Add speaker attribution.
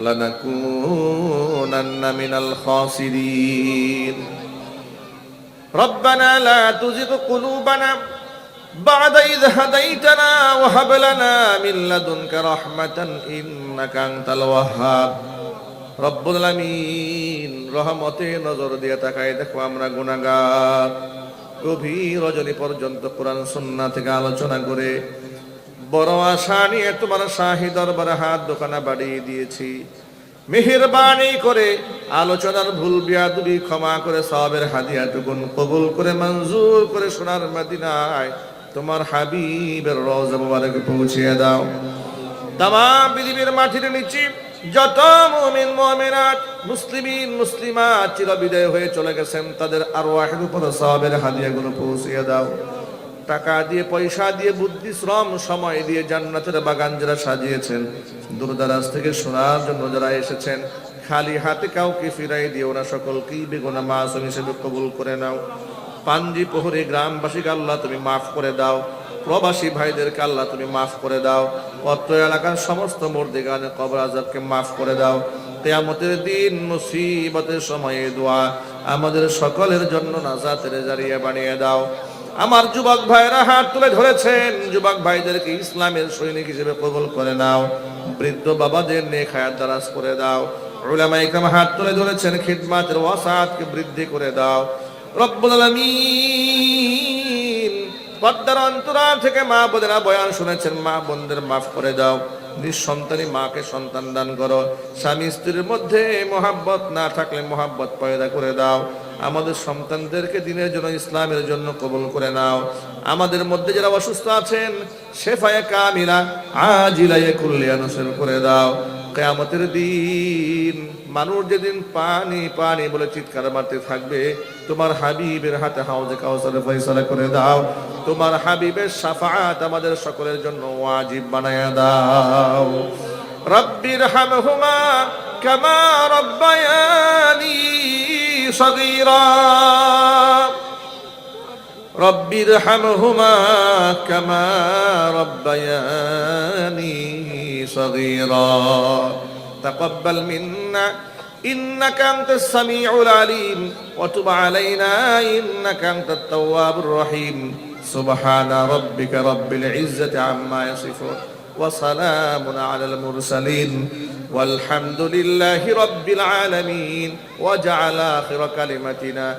Speaker 1: لنكونن من الخاسرين ربنا لا تزغ قلوبنا بعد إذ هديتنا وهب لنا من لدنك رحمة إنك أنت الوهاب রব্বুল আলামিন রহমতে নজর দিয়ে তাকায় দেখো আমরা গুনাহগার গভীর রজনী পর্যন্ত কোরআন সুন্নাহ থেকে আলোচনা করে বড় আশা নিয়ে তোমার শাহী দরবারে হাত দোকানা বাড়িয়ে দিয়েছি। মেহেরবানি করে আলোচনার ভুল বিয়াদুবি ক্ষমা করে সবের হাদিয়া হাদিয়াটুকুন কবুল করে মঞ্জুর করে সোনার মদিনায় তোমার হাবিবের রওজা মুবারকে পৌঁছিয়ে দাও। তামাম পৃথিবীর মাটির নিচে যত মুমিন, মুমিনাত, মুসলিমিন, মুসলিমাত চিরবিদায় হয়ে চলে গেছেন, তাদের আরও আহের উপর সবের হাদিয়াগুলো পৌঁছিয়ে দাও। টাকা দিয়ে, পয়সা দিয়ে, বুদ্ধি, শ্রম, সময় দিয়ে জান্নাতের বাগান যারা সাজিয়েছেন, দূরদারাজ থেকে শোনার জন্য যারা এসেছেন, খালি হাতে কাউকে ফিরাই দিও না সকলকেই, বেগুনা মাসুম হিসেবে কবুল করে নাও। পাঞ্জি প্রহরী গ্রামবাসীকে আল্লাহ তুমি মাফ করে দাও। প্রবাসী ভাইদেরকে আল্লাহ তুমি মাফ করে দাও। অত্র এলাকার সমস্ত মুর্দিগানে কবর আজাবকে মাফ করে দাও। কেয়ামতের দিন মুসিবতের সময়ে দোয়া আমাদের সকলের জন্য নাজাতের জারিয়া বানিয়ে দাও। আমার যুবক ভাইরা হাত তুলে ধরেছেন। যুবক ভাইদেরকে ইসলামের সৈনিক হিসেবে কবল করে নাও। বৃদ্ধ বাবাদের নেক হায়াত দারাজ করে দাও। উলামা ইকরাম হাত তুলে ধরেছেন, খিদমাতের ওয়াসাতকে বৃদ্ধি করে দাও। রব্বুল আলামিন পদ্মার অন্তরাল থেকে মা বোনেরা বয়ান শুনেছেন, মা বোনদের মাফ করে দাও। নিঃসন্তানী মাকে সন্তান দান করো। স্বামী স্ত্রীর মধ্যে মোহাব্বত না থাকলে মোহাব্বত পয়দা করে দাও। আমাদের সন্তানদেরকে দিনের জন্য, ইসলামের জন্য কবুল করে নাও। আমাদের মধ্যে যারা অসুস্থ আছেন, শেফায় কামিলা আজিলাইয়ে কুল্লিয়ানুসের করে দাও। কেয়ামতের দিন মানুষ যেদিন পানি পানি বলে চিৎকার মারতে থাকবে, তোমার হাবিবের হাতে হাউজে কাউসারে ফয়সালা করে দাও, তোমার হাবিবের সাফাত আমাদের সকলের জন্য ওয়াজিব বানায়া দাও। রব্বির হামহুমা কামা রব্বায়ানি সগীরা। رب ارحمهما كما ربياني صغيرا تقبل منا إنك أنت السميع العليم وتب علينا إنك أنت التواب الرحيم سبحان ربك رب العزة عما يصفون وسلام على المرسلين والحمد لله رب العالمين وجعل آخر كلمتنا